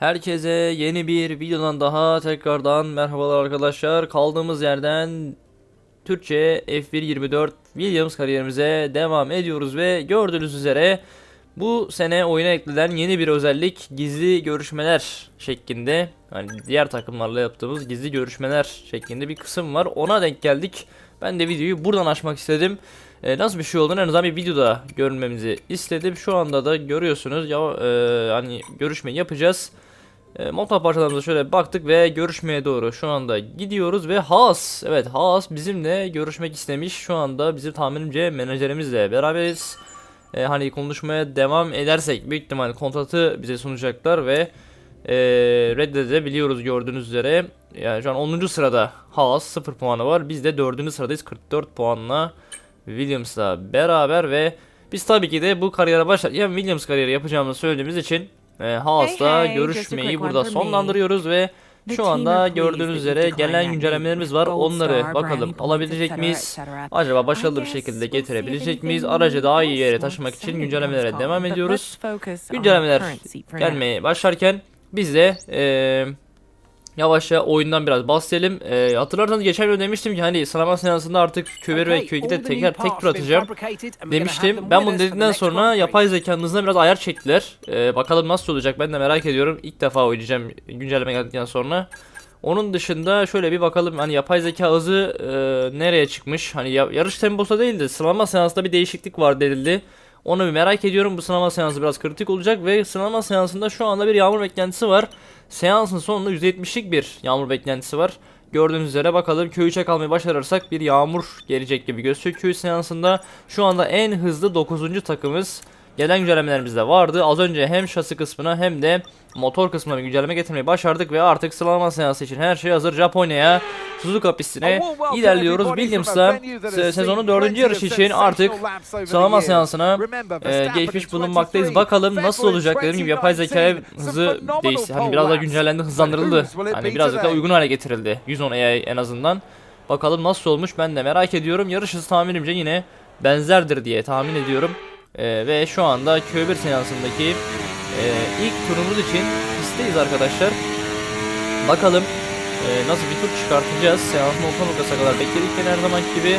Herkese yeni bir videodan daha tekrardan merhabalar arkadaşlar. Kaldığımız yerden Türkçe F1.24 Williams kariyerimize devam ediyoruz ve gördüğünüz üzere bu sene oyuna eklenen yeni bir özellik gizli görüşmeler şeklinde hani diğer takımlarla yaptığımız gizli görüşmeler şeklinde bir kısım var. Ona denk geldik. Ben de videoyu buradan açmak istedim. Ee, nasıl bir şey olduğunu en azından bir videoda görmemizi istedim. Şu anda da görüyorsunuz ya e, hani görüşme yapacağız. E, motor parçalarımıza şöyle baktık ve görüşmeye doğru şu anda gidiyoruz ve Haas evet Haas bizimle görüşmek istemiş. Şu anda bizim tahminimce menajerimizle beraberiz. E, hani konuşmaya devam edersek büyük ihtimal kontratı bize sunacaklar ve e, reddedebiliyoruz gördüğünüz üzere. Yani şu an 10. sırada Haas 0 puanı var. Biz de 4. sıradayız 44 puanla Williams'la beraber ve biz tabii ki de bu kariyere başlarken Williams kariyeri yapacağımızı söylediğimiz için e, Haas'la Hey, hey, görüşmeyi burada sonlandırıyoruz ve şu anda gördüğünüz üzere gelen güncellemelerimiz var. Onları bakalım alabilecek miyiz? Acaba başarılı bir şekilde getirebilecek miyiz? Aracı daha iyi yere taşımak için güncellemelere devam ediyoruz. Güncellemeler gelmeye başlarken biz de eee yavaşça oyundan biraz bahsedelim. Eee hatırlarsanız geçen video demiştim ki hani sınava seansında artık Köver ve Köy'de teker tek tur atacağım demiştim. Ben bunu dedikten sonra yapay zekanın hızına biraz ayar çektiler. Eee, bakalım nasıl olacak ben de merak ediyorum. İlk defa oynayacağım güncelleme geldikten sonra. Onun dışında şöyle bir bakalım hani yapay zeka hızı eee, nereye çıkmış? Hani ya- yarış temposu değil de sınama seansında bir değişiklik var denildi. Onu bir merak ediyorum. Bu sınama seansı biraz kritik olacak ve sınama seansında şu anda bir yağmur beklentisi var. Seansın sonunda %70'lik bir yağmur beklentisi var. Gördüğünüz üzere bakalım köyü çek almayı başarırsak bir yağmur gelecek gibi gözüküyor köy seansında. Şu anda en hızlı 9. takımız. Gelen güncellemelerimizde vardı. Az önce hem şasi kısmına hem de motor kısmına bir güncelleme getirmeyi başardık ve artık sıralama seansı için her şey hazır. Japonya'ya Suzuka pistine ilerliyoruz. Williams'la se- sezonun 4. yarışı için artık sıralama seansına e, geçmiş bulunmaktayız. Bakalım nasıl olacak dediğim gibi yapay zekaya hızı değişti. Hani biraz daha güncellendi, hızlandırıldı. Hani birazcık daha uygun hale getirildi. 110 AI en azından. Bakalım nasıl olmuş ben de merak ediyorum. Yarış hızı tahminimce yine benzerdir diye tahmin ediyorum. E, ve şu anda Q1 seansındaki e, ilk turumuz için pisteyiz arkadaşlar. Bakalım e, nasıl bir tur çıkartacağız. Seansın orta noktasına kadar bekledik her zaman gibi.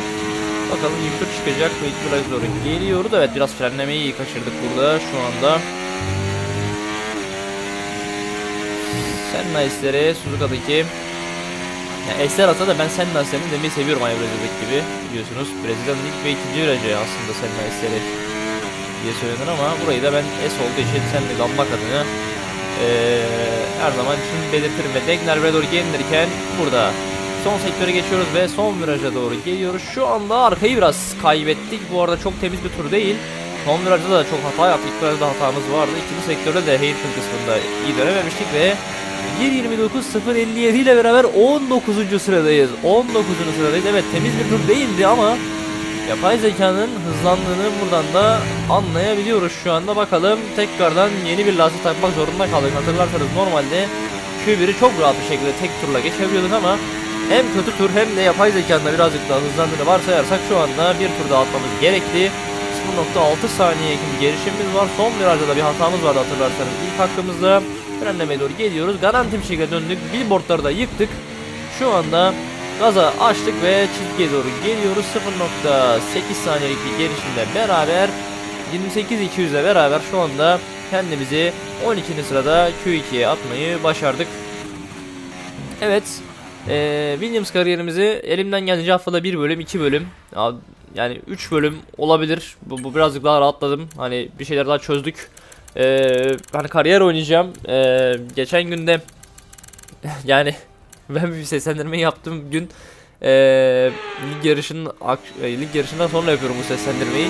Bakalım bir tur çıkacak ve ilk biraz doğru. Evet biraz frenlemeyi iyi kaçırdık burada şu anda. Senna esleri Suzuka'daki yani eser ata da ben Senna eserini demeyi seviyorum Aybreza'daki gibi biliyorsunuz. Brezilya'nın ilk ve ikinci virajı aslında Senna eseri diye söylenir ama burayı da ben es olduğu için Senna almak adına eee, her zaman için belirtirim ve Degner doğru gelinirken burada son sektöre geçiyoruz ve son viraja doğru geliyoruz. Şu anda arkayı biraz kaybettik. Bu arada çok temiz bir tur değil. Son virajda da çok hata yaptık. İlk virajda hatamız vardı. İkinci sektörde de Hayton kısmında iyi dönememiştik ve 1.29.057 ile beraber 19. sıradayız. 19. sıradayız. Evet temiz bir tur değildi ama yapay zekanın hızlandığını buradan da anlayabiliyoruz şu anda. Bakalım tekrardan yeni bir lastik takmak zorunda kaldık. Hatırlarsanız normalde Q1'i çok rahat bir şekilde tek turla geçebiliyorduk ama hem kötü tur hem de yapay zekanın birazcık daha hızlandığını varsayarsak şu anda bir tur daha atmamız gerekli. 0.6 saniye bir gelişimimiz var. Son virajda da bir hatamız vardı hatırlarsanız ilk hakkımızda. Frenlemeye doğru geliyoruz. Garanti bir şekilde döndük. Billboardları da yıktık. Şu anda gaza açtık ve çizgiye doğru geliyoruz. 0.8 saniyelik bir gelişimle beraber 28-200 ile beraber şu anda kendimizi 12. sırada Q2'ye atmayı başardık. Evet. eee, Williams kariyerimizi elimden geldiğince haftada bir bölüm, iki bölüm, ya- yani 3 bölüm olabilir. Bu, bu birazcık daha rahatladım. Hani bir şeyler daha çözdük. Eee hani kariyer oynayacağım. Eee, geçen günde yani ben bir seslendirme yaptım gün eee lig yarışının e, lig yarışından sonra yapıyorum bu seslendirmeyi.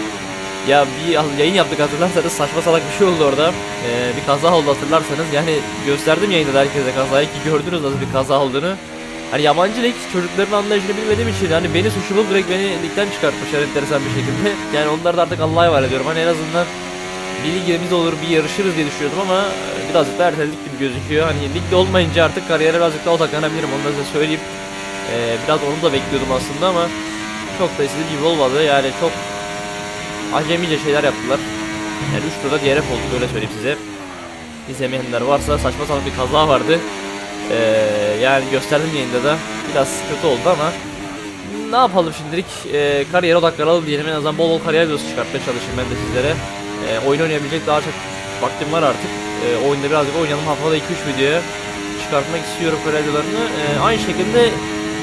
Ya bir yayın- yaptık hatırlarsanız saçma salak bir şey oldu orada. Eee, bir kaza oldu hatırlarsanız. Yani gösterdim yayında da herkese kazayı ki gördünüz nasıl bir kaza olduğunu. Hani yabancı lig çocukların anlayışını bilmediğim için hani beni suçlu direkt beni ligden çıkartmışlar enteresan bir şekilde. Yani onları da artık Allah'a emanet ediyorum. Hani en azından bir ligimiz olur bir yarışırız diye düşünüyordum ama e, birazcık da erteledik gibi gözüküyor. Hani ligde olmayınca artık kariyere birazcık daha odaklanabilirim onu da size söyleyeyim. Ee, biraz onu da bekliyordum aslında ama çok da istediğim gibi olmadı. Yani çok acemice şeyler yaptılar. Yani 3 turda DRF olduk öyle söyleyeyim size. izlemeyenler varsa saçma sapan bir kaza vardı. Ee, yani gösterdim yayında da biraz kötü oldu ama ne yapalım şimdilik e, kariyere odaklanalım diyelim en azından bol bol kariyer videosu çıkartmaya çalışayım ben de sizlere. E, oyun oynayabilecek daha çok vaktim var artık. E, oyunda birazcık oynayalım haftada 2-3 videoya çıkartmak istiyorum videolarını. E, aynı şekilde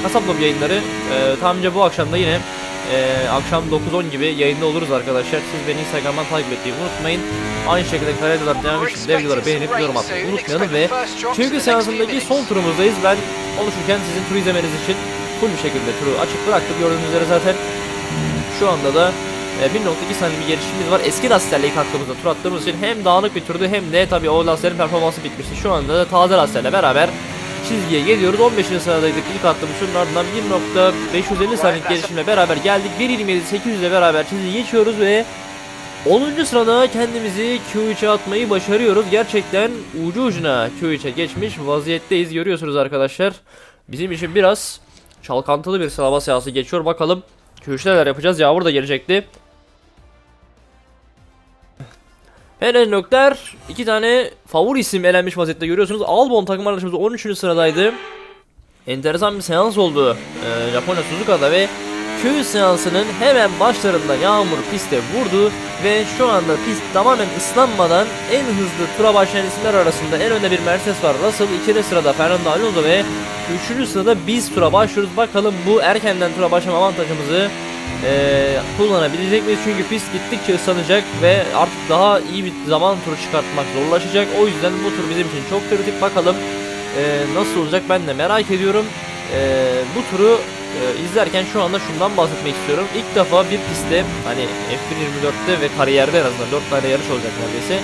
Kasap Lob yayınları e, tahmince bu akşam da yine e, akşam 9-10 gibi yayında oluruz arkadaşlar. Siz beni Instagram'dan takip etmeyi unutmayın. Aynı şekilde videoları devam için videoları beğenip yorum atmayı unutmayalım ve Çeviri seansındaki son turumuzdayız. Ben oluşurken sizin tur izlemeniz için full bir şekilde turu açık bıraktım. Gördüğünüz üzere zaten şu anda da 1.2 saniye bir gelişimimiz var. Eski lastiklerle ilk hakkımızda tur attığımız için hem dağınık bir turdu hem de tabii o lastiklerin performansı bitmişti. Şu anda da taze lastiklerle beraber çizgiye geliyoruz. 15. sıradaydık ilk attığımız turun ardından 1.550 saniyelik gelişimle beraber geldik. 1.27.800 ile beraber çizgiyi geçiyoruz ve 10. sırada kendimizi Q3'e atmayı başarıyoruz. Gerçekten ucu ucuna Q3'e geçmiş vaziyetteyiz. Görüyorsunuz arkadaşlar. Bizim için biraz çalkantılı bir sıralama seansı geçiyor. Bakalım Q3'te neler yapacağız. Yağmur da gelecekti. Penelokler iki tane favori isim elenmiş vaziyette görüyorsunuz. Albon takım arkadaşımız 13. sıradaydı. Enteresan bir seans oldu ee, Japonya Suzuka'da ve Q seansının hemen başlarında yağmur piste vurdu ve şu anda pist tamamen ıslanmadan en hızlı tura başlayan isimler arasında en önde bir Mercedes var. Russell ikinci sırada Fernando Alonso ve üçüncü sırada biz tura başlıyoruz. Bakalım bu erkenden tura başlama avantajımızı eee, kullanabilecek miyiz? Çünkü pist gittikçe ıslanacak ve artık daha iyi bir zaman turu çıkartmak zorlaşacak. O yüzden bu tur bizim için çok kritik. Bakalım eee, nasıl olacak ben de merak ediyorum. Eee, bu turu ee, izlerken şu anda şundan bahsetmek istiyorum. İlk defa bir pistte hani F1.24'te ve kariyerde en azından 4 tane yarış olacak neredeyse.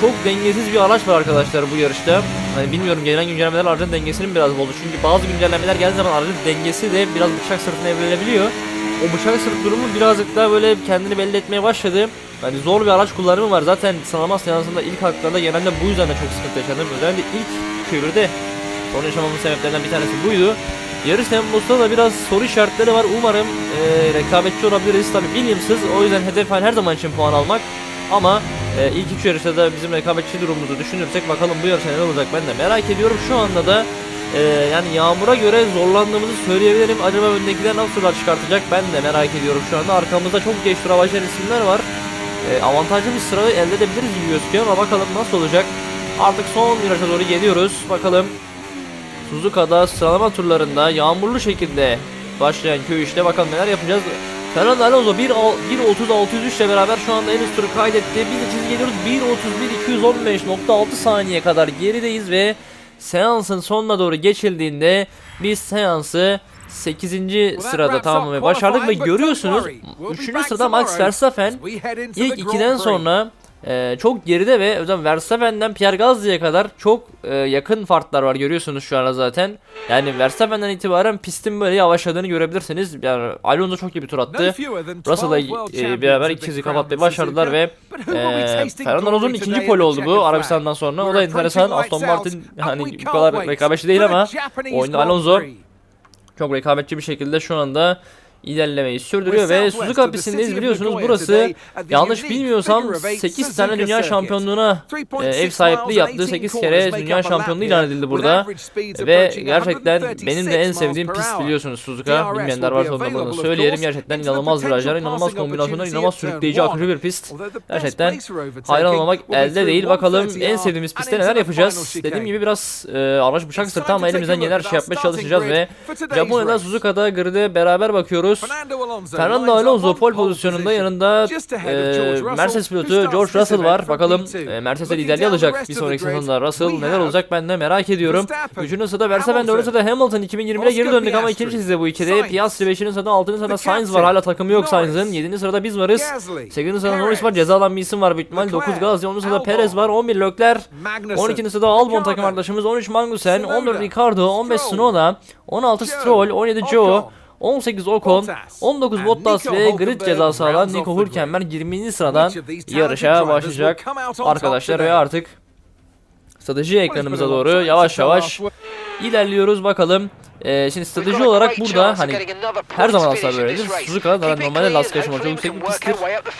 Çok dengesiz bir araç var arkadaşlar bu yarışta. Hani bilmiyorum gelen güncellemeler aracın dengesinin biraz bozdu. Çünkü bazı güncellemeler geldiği zaman aracın dengesi de biraz bıçak sırtına evrilebiliyor. O bıçak sırt durumu birazcık daha böyle kendini belli etmeye başladı. Hani zor bir araç kullanımı var. Zaten sınavma seansında ilk haklarda genelde bu yüzden de çok sıkıntı yaşadım. Özellikle ilk çevirde sorun yaşamamın sebeplerinden bir tanesi buydu. Yarış temposunda da biraz soru işaretleri var. Umarım e, rekabetçi olabiliriz. Tabii Williams'ız. O yüzden hedef her zaman için puan almak. Ama e, ilk üç yarışta da bizim rekabetçi durumumuzu düşünürsek bakalım bu yarışta neler olacak ben de merak ediyorum. Şu anda da e, yani yağmura göre zorlandığımızı söyleyebilirim. Acaba öndekiler nasıl turlar çıkartacak ben de merak ediyorum şu anda. Arkamızda çok geç tura başlayan isimler var. E, avantajlı bir sıra elde edebiliriz gibi gözüküyor ama bakalım nasıl olacak. Artık son viraja doğru geliyoruz. Bakalım Suzuka'da sıralama turlarında yağmurlu şekilde başlayan köy işte bakalım neler yapacağız. Fernando Alonso 1.30-603 ile beraber şu anda en üst turu kaydetti. Biz de çizgi geliyoruz 1.31-215.6 saniye kadar gerideyiz ve seansın sonuna doğru geçildiğinde biz seansı 8. sırada tamamlamayı başardık ve görüyorsunuz 3. sırada Max Verstappen İlk ikiden sonra e, çok geride ve özellikle Verstappen'den Pierre Gasly'ye kadar çok e, yakın farklar var görüyorsunuz şu anda zaten. Yani Verstappen'den itibaren pistin böyle yavaşladığını görebilirsiniz. Yani Alonso çok iyi bir tur attı. Russell'la e, beraber ikizi kapatmayı başardılar ve e, Fernando Alonso'nun ikinci pole oldu bu Arabistan'dan sonra. O da enteresan. Aston Martin hani bu kadar rekabetçi değil ama oyunda Alonso çok rekabetçi bir şekilde şu anda ilerlemeyi sürdürüyor ve Suzuka pistindeyiz biliyorsunuz burası yanlış bilmiyorsam 8 tane dünya şampiyonluğuna e, ev sahipliği yaptı 8 kere dünya şampiyonluğu ilan edildi burada. ve gerçekten benim de en sevdiğim pist biliyorsunuz Suzuka bilmeyenler varsa da buradan söyleyelim. gerçekten inanılmaz virajlar inanılmaz kombinasyonlar inanılmaz sürükleyici akıcı bir pist. Gerçekten hayran olmamak elde değil. bakalım en sevdiğimiz pistte neler yapacağız? dediğim gibi biraz e, araç bıçak sırtı ama elimizden gelen her şey yapmaya çalışacağız ve Japonya'da Suzuka'da grid'e beraber bakıyoruz Fernando Alonso pole pozisyonunda yanında e, Mercedes pilotu George Russell var. Bakalım e, Mercedes liderliği alacak bir sonraki sezonda Russell neler olacak ben de merak ediyorum. Üçüncü sırada Verstappen dördüncü sırada Hamilton 2020'de geri döndük ama ikinci size bu ikide. Piastri beşinci sırada altıncı sırada Sainz var hala takımı yok Sainz'ın. Yedinci sırada biz varız. Sekizinci sırada Norris var ceza alan bir isim var büyük ihtimal. Dokuz Gasly onuncu sırada Perez var. 11 Leclerc. 12. sırada Albon takım arkadaşımız. 13 Magnussen. 14 Ricardo. 15 Tsunoda. 16 Stroll. 17 Joe. 18 Ocon, 19 Bottas ve grid cezası alan Nico Hülkenberg 20. sıradan yarışa başlayacak arkadaşlar ve artık strateji ekranımıza doğru yavaş yavaş ilerliyoruz bakalım. Ee, şimdi strateji olarak burada hani her zaman aslında böyledir. Suzuka da normalde lastik yaşama çok yüksek bir pisttir.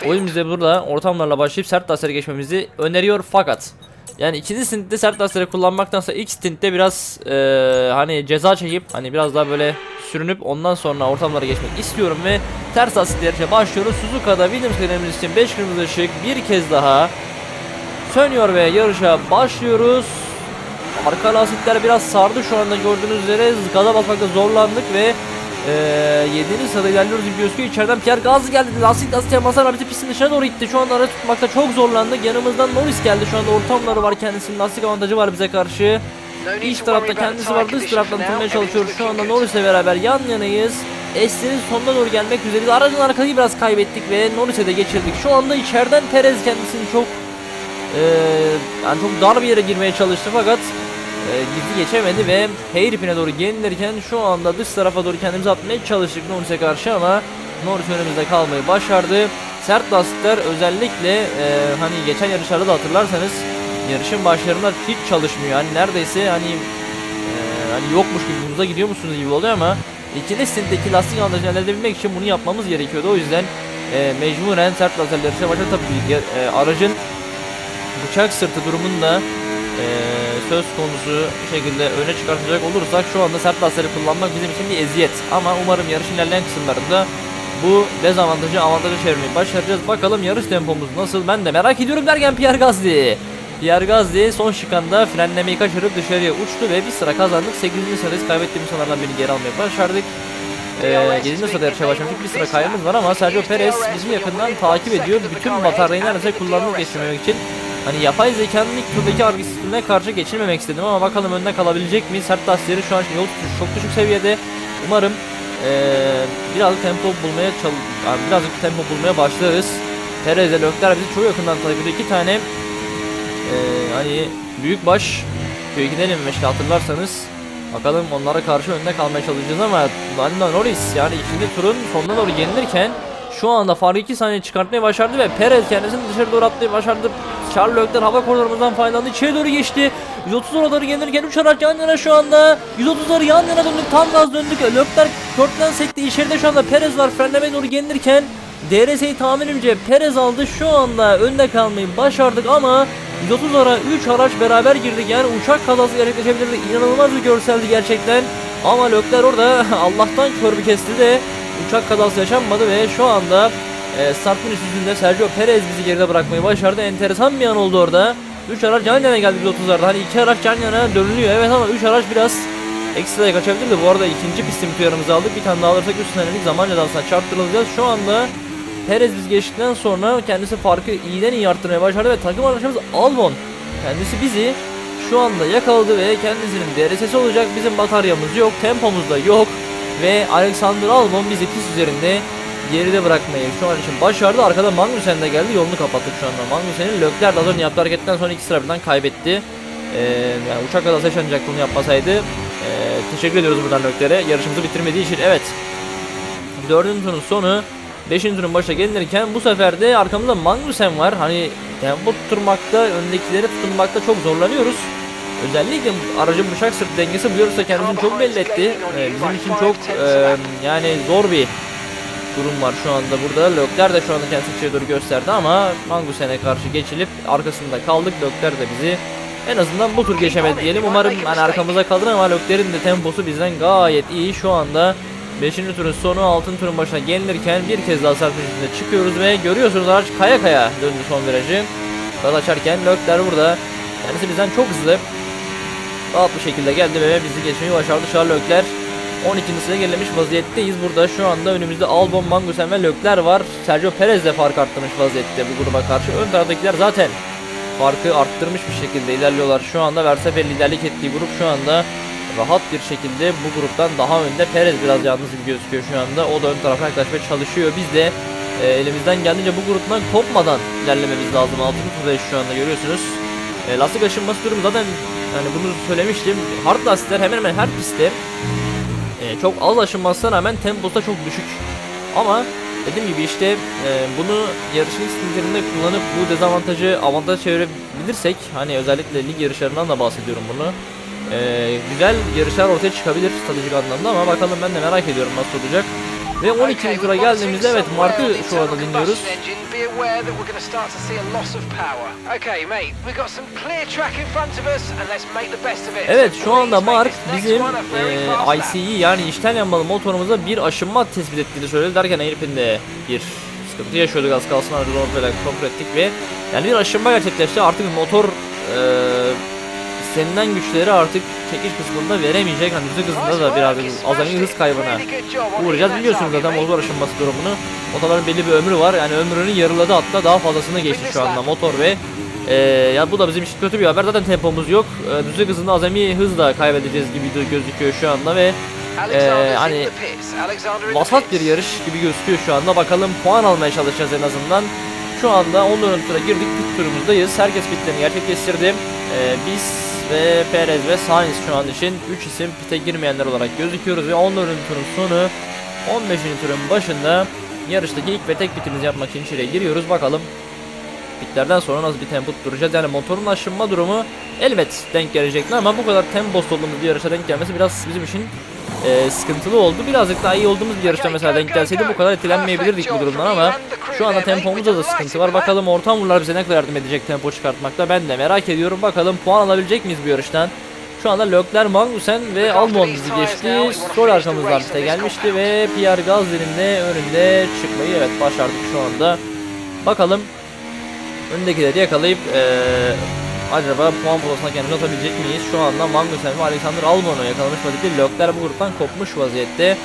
Oyun bize burada ortamlarla başlayıp sert lastikleri geçmemizi öneriyor fakat Yani ikinci stintte sert lastikleri kullanmaktansa ilk stintte biraz eee, hani ceza çekip hani biraz daha böyle sürünüp ondan sonra ortamlara geçmek istiyorum ve ters lastikli yarışa başlıyoruz. Suzuka'da Williams kariyerimiz için 5 kırmızı ışık bir kez daha sönüyor ve yarışa başlıyoruz. Arka lastikler biraz sardı şu anda gördüğünüz üzere gaza basmakta zorlandık ve eee 7. sırada ilerliyoruz gibi gözüküyor. İçeriden Pierre Gasly geldi. Lastik lastik temaslar abi pistin dışına doğru gitti. Şu anda aracı tutmakta çok zorlandık. Yanımızdan Norris geldi. Şu anda ortamları var kendisinin. Lastik avantajı var bize karşı. İç tarafta kendisi var. Dış taraftan tutmaya çalışıyoruz. Şu anda Norris'le beraber yan yanayız. Es'lerin sonuna doğru gelmek üzereyiz. Aracın arkayı biraz kaybettik ve Norris'e de geçirdik. Şu anda içeriden Perez kendisini çok eee, yani çok dar bir yere girmeye çalıştı fakat e, gizli geçemedi ve Heyrip'ine doğru yenilirken şu anda dış tarafa doğru kendimizi atmaya çalıştık Norris'e karşı ama Norris önümüzde kalmayı başardı. Sert lastikler özellikle e, hani geçen yarışlarda da hatırlarsanız yarışın başlarında hiç çalışmıyor. Hani neredeyse hani e, hani yokmuş gibi buza gidiyor musunuz gibi oluyor ama ikinci stintteki lastik avantajını elde edebilmek için bunu yapmamız gerekiyordu. O yüzden e, mecburen sert lastikler yarışa başladı. Tabii e, aracın bıçak sırtı durumunda eee, söz konusu bir şekilde öne çıkartacak olursak şu anda sert lastikleri kullanmak bizim için bir eziyet. Ama umarım yarışın ilerleyen kısımlarında bu dezavantajı avantaja çevirmeyi başaracağız. Bakalım yarış tempomuz nasıl ben de merak ediyorum derken Pierre Gasly. Pierre Gasly son şikanda frenlemeyi kaçırıp dışarıya uçtu ve bir sıra kazandık. 8. sıradayız kaybettiğimiz sıralardan birini geri almayı başardık. Ee, 7. sırada yarışa başlamıştık. Bir sıra kaybımız var ama Sergio Perez bizi yakından takip ediyor. Bütün bataryayı neredeyse kullanıp geçirmemek için Hani yapay zekanın ilk turdaki argüsüne karşı geçilmemek istedim ama bakalım önde kalabilecek miyiz? Sert lastikleri şu an yol tutuşu çok düşük seviyede. Umarım eee birazcık tempo bulmaya çal yani birazcık tempo bulmaya başlarız. Perez ile Leclerc bizi çok yakından takip ediyor. İki tane eee hani büyük baş gidelim işte hatırlarsanız. Bakalım onlara karşı önde kalmaya çalışacağız ama Lando Norris yani ikinci turun sonuna doğru yenilirken şu anda farkı 2 saniye çıkartmayı başardı ve Perez kendisini dışarı doğru atmayı başardı. Charles Leclerc hava koridorumuzdan faydalandı. İçeri doğru geçti. 130 oraları gelirken 3 araç yan yana şu anda. 130'ları yan yana döndük. Tam gaz döndük. Leclerc körtten sekti. İçeride şu anda Perez var. Frenlemeye doğru gelirken DRS'yi tahminimce Perez aldı. Şu anda önde kalmayı başardık ama 130'lara 3 araç beraber girdik. Yani uçak kazası gerçekleşebilirdi. İnanılmaz bir görseldi gerçekten. Ama Leclerc orada Allah'tan kör bir kesti de uçak kazası yaşanmadı ve şu anda e, start finish yüzünde Sergio Perez bizi geride bırakmayı başardı. Enteresan bir an oldu orada. 3 araç yan yana geldi 130'larda. Hani 2 araç yan yana dönülüyor evet ama 3 araç biraz ekstraya kaçabilirdi. Bu arada ikinci pistin uyarımızı aldık. Bir tane daha alırsak 3 senelik zaman cezasına çarptırılacağız. Şu anda Perez biz geçtikten sonra kendisi farkı iyiden iyi arttırmaya başardı ve takım arkadaşımız Albon kendisi bizi şu anda yakaladı ve kendisinin DRS'si olacak. Bizim bataryamız yok, tempomuz da yok ve Alexander Albon bizi pist üzerinde geride bırakmayı şu an için başardı. Arkada Magnussen de geldi. Yolunu kapattık şu anda. Magnussen'in Leclerc de az önce yaptığı hareketten sonra iki sıra birden kaybetti. Ee, yani uçak kazası yaşanacak bunu yapmasaydı. Ee, teşekkür ediyoruz buradan Leclerc'e. Yarışımızı bitirmediği için. Evet. Dördüncü turun sonu. Beşinci turun başına gelinirken bu sefer de arkamızda Magnussen var. Hani tempo tutturmakta, öndekileri tutunmakta çok zorlanıyoruz. Özellikle aracın bıçak sırt dengesi bu yarışta kendisini çok belli etti. Ee, bizim için çok e, yani zor bir durum var şu anda burada. Lökler de şu anda kendisini içeri doğru gösterdi ama Mangussen'e karşı geçilip arkasında kaldık. Lökler de bizi en azından bu tur geçemedi diyelim. Umarım hani arkamıza kalır ama Lökler'in de temposu bizden gayet iyi. Şu anda 5. turun sonu 6. turun başına gelinirken bir kez daha üstünde çıkıyoruz ve görüyorsunuz araç kaya kaya döndü son virajı. Gaz açarken Lökler burada. Kendisi bizden çok hızlı. Rahat bir şekilde geldi ve bizi geçmeyi başardı Charles Leclerc. 12. sıraya gerilemiş vaziyetteyiz. Burada şu anda önümüzde Albon, Magnussen ve Leclerc var. Sergio Perez de fark arttırmış vaziyette bu gruba karşı. Ön taraftakiler zaten farkı arttırmış bir şekilde ilerliyorlar. Şu anda Verstappen liderlik ettiği grup şu anda rahat bir şekilde bu gruptan daha önde. Perez biraz yalnız gibi gözüküyor şu anda. O da ön tarafa yaklaşmaya çalışıyor. Biz de e, elimizden geldiğince bu gruptan kopmadan ilerlememiz lazım. 6. turdayız şu anda görüyorsunuz. E, lastik aşınması durumu zaten yani bunu söylemiştim. Hard lastikler hemen hemen her pistte e, çok az aşınmasına rağmen temposu da çok düşük. Ama dediğim gibi işte e, bunu yarışın stillerinde kullanıp bu dezavantajı avantaja çevirebilirsek hani özellikle lig yarışlarından da bahsediyorum bunu. E, güzel yarışlar ortaya çıkabilir stratejik anlamda ama bakalım ben de merak ediyorum nasıl olacak. Ve 12. tura geldiğimizde evet Mark'ı şu anda dinliyoruz. Aware that we're going to start to see a loss of power. Okay, mate, we've got some clear track in front of us, and let's make the best of it. Evet şu anda Mark bizim lap. ICE yani içten yanmalı motorumuza bir aşınma tespit ettiğini söyledi derken Airpin'de bir sıkıntı yaşıyorduk az kalsın arada kontrol ettik ve yani bir aşınma gerçekleşti artık motor eee istenilen güçleri artık çekiş kısmında veremeyecek. Hani düzlük hızında da birazcık azami hız kaybına uğrayacağız. Biliyorsunuz zaten motor aşınması durumunu. Motorların belli bir ömrü var. Yani ömrünü yarıladı hatta daha fazlasını geçti şu anda motor ve eee, ya bu da bizim için kötü bir haber. Zaten tempomuz yok. Eee, düzlük hızında azami hızla kaybedeceğiz gibi gözüküyor şu anda ve Ee, hani vasat bir yarış gibi gözüküyor şu anda. Bakalım puan almaya çalışacağız en azından. Şu anda 10 tura girdik. Pit turumuzdayız. Herkes pitlerini gerçekleştirdi. Eee, biz ve Perez ve Sainz şu an için 3 isim pite girmeyenler olarak gözüküyoruz ve 14. turun sonu 15. turun başında yarıştaki ilk ve tek pitimizi yapmak için içeriye giriyoruz. Bakalım pitlerden sonra nasıl bir tempo tutturacağız. Yani motorun aşınma durumu elbet denk gelecekti ama bu kadar tempos olduğumuz bir yarışa denk gelmesi biraz bizim için e, sıkıntılı oldu. Birazcık daha iyi olduğumuz bir yarışta mesela denk gelseydi bu kadar etkilenmeyebilirdik bu durumdan ama şu anda tempomuzda da sıkıntı var. Bakalım orta hamurlar bize ne kadar yardım edecek tempo çıkartmakta ben de merak ediyorum. Bakalım puan alabilecek miyiz bu yarıştan? Şu anda Lökler, Magnussen ve Albon bizi geçti. Stroll arkamızdan pite gelmişti ve Pierre Gasly'nin de önünde çıkmayı evet başardık şu anda. Bakalım öndekileri yakalayıp eee acaba puan potasına kendimizi atabilecek miyiz? Şu anda Magnussen ve Alexander Albon'u yakalamış vaziyette. Lökler bu gruptan kopmuş vaziyette.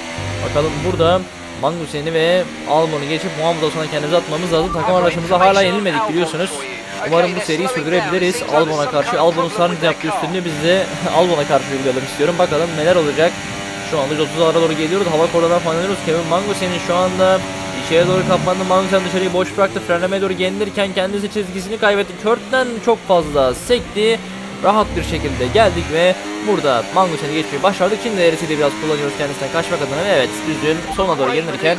Bakalım burada Magnussen'i ve Albon'u geçip puan potasına kendimizi atmamız lazım. Takım arkadaşımıza hala yenilmedik biliyorsunuz. Umarım bu seriyi sürdürebiliriz. Albon'a karşı Albon'un Sarnit yaptığı üstünlüğü biz de Albon'a karşı uygulayalım istiyorum. Bakalım neler olacak. Şu anda 30'lara doğru geliyoruz. Hava korudan faydalanıyoruz. Kevin Magnussen'in şu anda içeri doğru kapmandı. Magnussen dışarıyı boş bıraktı. Frenlemeye doğru gelirken kendisi çizgisini kaybetti. Kört'ten çok fazla sekti. Rahat bir şekilde geldik ve burada Magnussen'i geçmeyi başardık. Şimdi RS'de biraz kullanıyoruz kendisinden kaçmak adına. Ve Evet düzgün sonuna doğru gelirken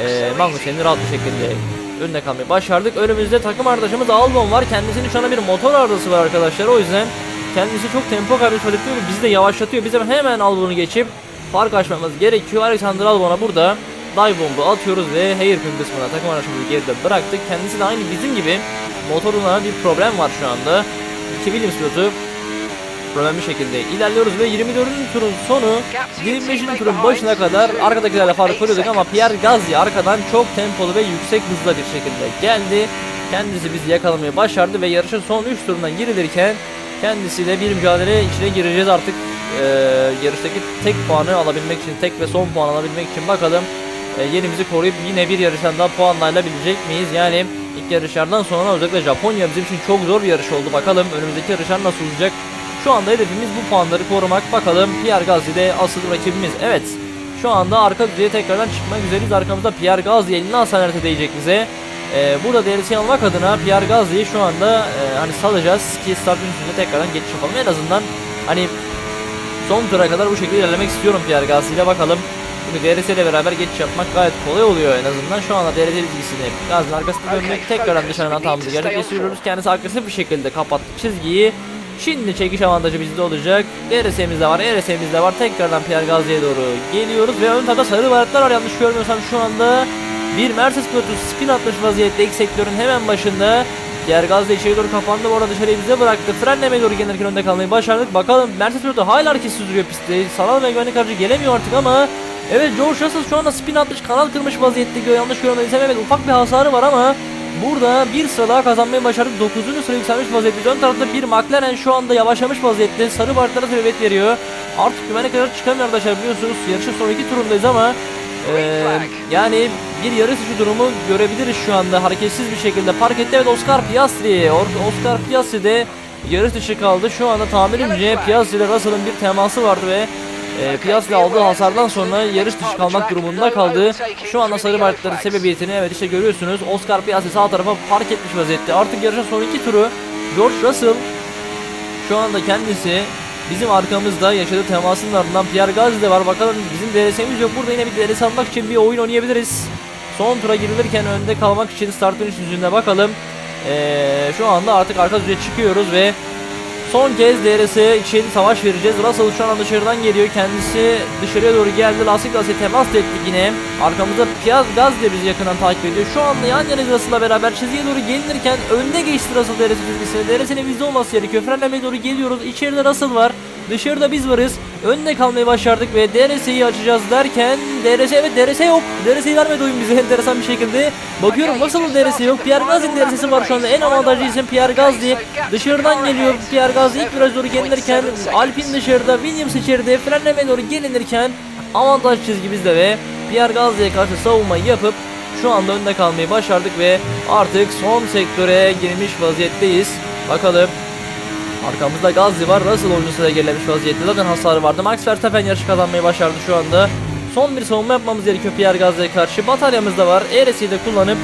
e, Magnussen'i rahat bir şekilde önüne kalmayı başardık. Önümüzde takım arkadaşımız Albon var. Kendisinin şu anda bir motor arızası var arkadaşlar. O yüzden kendisi çok tempo kaybı ediyor. Bizi de yavaşlatıyor. Biz hemen Albon'u geçip fark açmamız gerekiyor. Alexander Albon'a burada dive bombu atıyoruz ve hairpin kısmına takım arkadaşımızı geride bıraktık. Kendisi de aynı bizim gibi motoruna bir problem var şu anda. İki Williams pilotu problemli şekilde ilerliyoruz ve 24. turun sonu 25. turun başına kadar arkadakilerle fark koruyorduk ama Pierre Gasly arkadan çok tempolu ve yüksek hızla bir şekilde geldi. Kendisi bizi yakalamayı başardı ve yarışın son 3 turundan girilirken kendisiyle bir mücadele içine gireceğiz artık. Ee, yarıştaki tek puanı alabilmek için, tek ve son puan alabilmek için bakalım e, yerimizi koruyup yine bir yarıştan daha puanlayabilecek miyiz? Yani ilk yarışlardan sonra özellikle Japonya bizim için çok zor bir yarış oldu. Bakalım önümüzdeki yarışlar nasıl olacak? Şu anda hedefimiz bu puanları korumak. Bakalım Pierre Gasly de asıl rakibimiz. Evet. Şu anda arka düzeye tekrardan çıkmak üzereyiz. Arkamızda Pierre Gasly elini asanerte değecek bize. Ee, burada DLC almak adına Pierre Gasly'yi şu anda e, hani salacağız ki start üstünde tekrardan geçiş yapalım. En azından hani son tura kadar bu şekilde ilerlemek istiyorum Pierre Gasly ile bakalım. Çünkü DRS ile beraber geçiş yapmak gayet kolay oluyor en azından. Şu anda DRS çizgisini Gasly'nin arkasında dönmek tekrardan dışarıdan hatamızı gerçekleştiriyoruz. Kendisi agresif bir şekilde kapattı çizgiyi. Şimdi çekiş avantajı bizde olacak. DRS'miz de var, ERS'miz de var. Tekrardan Pierre Gasly'ye doğru geliyoruz ve ön tarafta sarı bayraklar var yanlış görmüyorsam şu anda. Bir Mercedes pilotu spin atmış vaziyette ilk sektörün hemen başında. Pierre Gasly içeri doğru kapandı bu arada dışarıya bize bıraktı. Frenlemeye doğru gelirken önde kalmayı başardık. Bakalım Mercedes pilotu hala hareket sürdürüyor pistte. Sanal ve güvenlik aracı gelemiyor artık ama Evet George Russell şu anda spin atmış kanal kırmış vaziyette gö yanlış görmediysem evet ufak bir hasarı var ama Burada bir sıra daha kazanmayı başardık. 9. sıra yükselmiş vaziyette. Ön tarafta bir McLaren şu anda yavaşlamış vaziyette. Sarı bayraklara sebebiyet veriyor. Artık güvenlik kadar çıkamıyor arkadaşlar biliyorsunuz. Yarışın son iki turundayız ama eee, yani bir yarış dışı durumu görebiliriz şu anda. Hareketsiz bir şekilde park etti. Evet Oscar Piastri. Oscar Piastri de yarış dışı kaldı. Şu anda tahminimce Piastri ile Russell'ın bir teması vardı ve e, Piastri aldığı hasardan sonra yarış dışı kalmak durumunda kaldı. Şu anda sarı bayrakların sebebiyetini evet işte görüyorsunuz. Oscar Piastri sağ tarafa park etmiş vaziyette. Artık yarışın son iki turu George Russell şu anda kendisi bizim arkamızda yaşadığı temasının ardından Pierre Gasly de var. Bakalım bizim DRS'miz yok. Burada yine bir DRS almak için bir oyun oynayabiliriz. Son tura girilirken önde kalmak için start dönüş yüzünde bakalım. Ee, şu anda artık arka düzeye çıkıyoruz ve Son kez DRS'ye içeri savaş vereceğiz. Russell şu an dışarıdan geliyor. Kendisi dışarıya doğru geldi. Lastik lastiğe temas da ettik yine. Arkamızda Piyaz Gaz diye bizi yakından takip ediyor. Şu anda yan yana Russell'la beraber çizgiye doğru gelinirken önde geçti Russell DRS çizgisine. DRS'nin bizde olması gerekiyor. Frenlemeye doğru geliyoruz. İçeride Russell var. Dışarıda biz varız. Önde kalmayı başardık ve DRS'yi açacağız derken DRS evet DRS yok. DRS'yi vermedi oyun bize enteresan bir şekilde. Bakıyorum nasıl DRS yok. Pierre Gasly'nin DRS'si var şu anda. En avantajlı isim Pierre Gasly. Dışarıdan geliyor Pierre Gasly ilk viraj doğru gelinirken Alpine dışarıda Williams içeride frenlemeye doğru gelinirken avantaj çizgi bizde ve Pierre Gasly'ye karşı savunmayı yapıp şu anda önde kalmayı başardık ve artık son sektöre girmiş vaziyetteyiz. Bakalım Arkamızda Gazli var. Russell oyuncusu da gerilemiş vaziyette. Zaten hasarı vardı. Max Verstappen yarışı kazanmayı başardı şu anda. Son bir savunma yapmamız gerekiyor Pierre Gasly'ye karşı. Bataryamız da var. ERS'i de kullanıp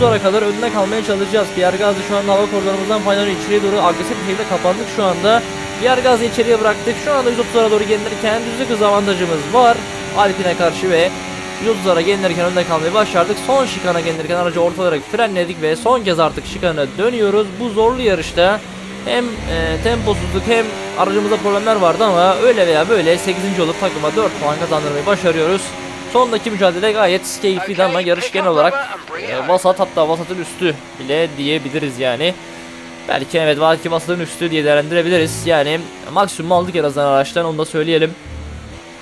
30'lara kadar önüne kalmaya çalışacağız. Pierre Gasly şu anda hava koridorumuzdan faydalanıyor. İçeriye doğru agresif bir şekilde kapandık şu anda. Pierre Gasly'yi içeriye bıraktık. Şu anda 130'lara doğru gelirken düzlük hız avantajımız var. Alpine karşı ve 130'lara gelinirken önde kalmayı başardık. Son şikana gelirken aracı ortalayarak frenledik ve son kez artık şikana dönüyoruz. Bu zorlu yarışta hem e, temposuzluk hem aracımızda problemler vardı ama öyle veya böyle 8. olup takıma 4 puan kazandırmayı başarıyoruz. Sondaki mücadele gayet keyifliydi ama yarış genel olarak e, vasat hatta vasatın üstü bile diyebiliriz yani. Belki evet belki vasatın üstü diye değerlendirebiliriz. Yani maksimum aldık en azından araçtan onu da söyleyelim.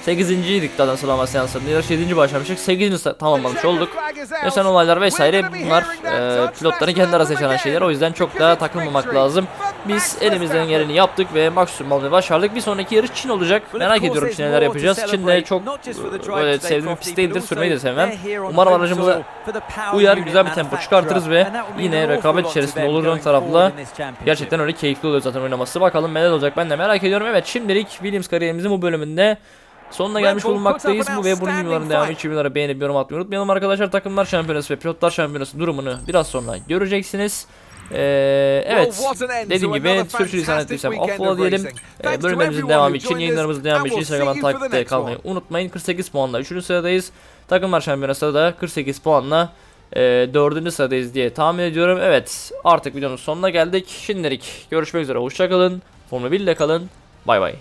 8.ydik zaten sıralama seansında. Yarış 7. başlamıştık. 8. tamamlamış olduk. Yaşanan olaylar vesaire bunlar e, pilotların kendi arasında yaşanan şeyler. O yüzden çok da takılmamak lazım. Biz elimizden geleni yaptık ve maksimum almayı başardık. Bir sonraki yarış Çin olacak. Merak ediyorum Çin'e neler yapacağız. Çin'de çok e, böyle sevdiğim bir pist değildir. Sürmeyi de sevmem. Umarım aracımıza uyar güzel bir tempo çıkartırız ve yine rekabet içerisinde olur ön tarafla. Gerçekten öyle keyifli oluyor zaten oynaması. Bakalım neler olacak ben de merak ediyorum. Evet şimdilik Williams kariyerimizin bu bölümünde Sonuna gelmiş bulunmaktayız. Bu ve bunun videoların devamı için videolara beğenip yorum atmayı unutmayalım arkadaşlar. Takımlar şampiyonası ve pilotlar şampiyonası durumunu biraz sonra göreceksiniz. Ee, evet dediğim gibi sürçülisan ettiysem affola diyelim. Ee, bölümlerimizin devamı için yayınlarımızın devamı için Instagram'dan takipte kalmayı unutmayın. 48 puanla 3. sıradayız. Takımlar şampiyonası da 48 puanla e, 4. sıradayız diye tahmin ediyorum. Evet artık videonun sonuna geldik. Şimdilik görüşmek üzere hoşçakalın. Formula 1 ile kalın. Bay bay.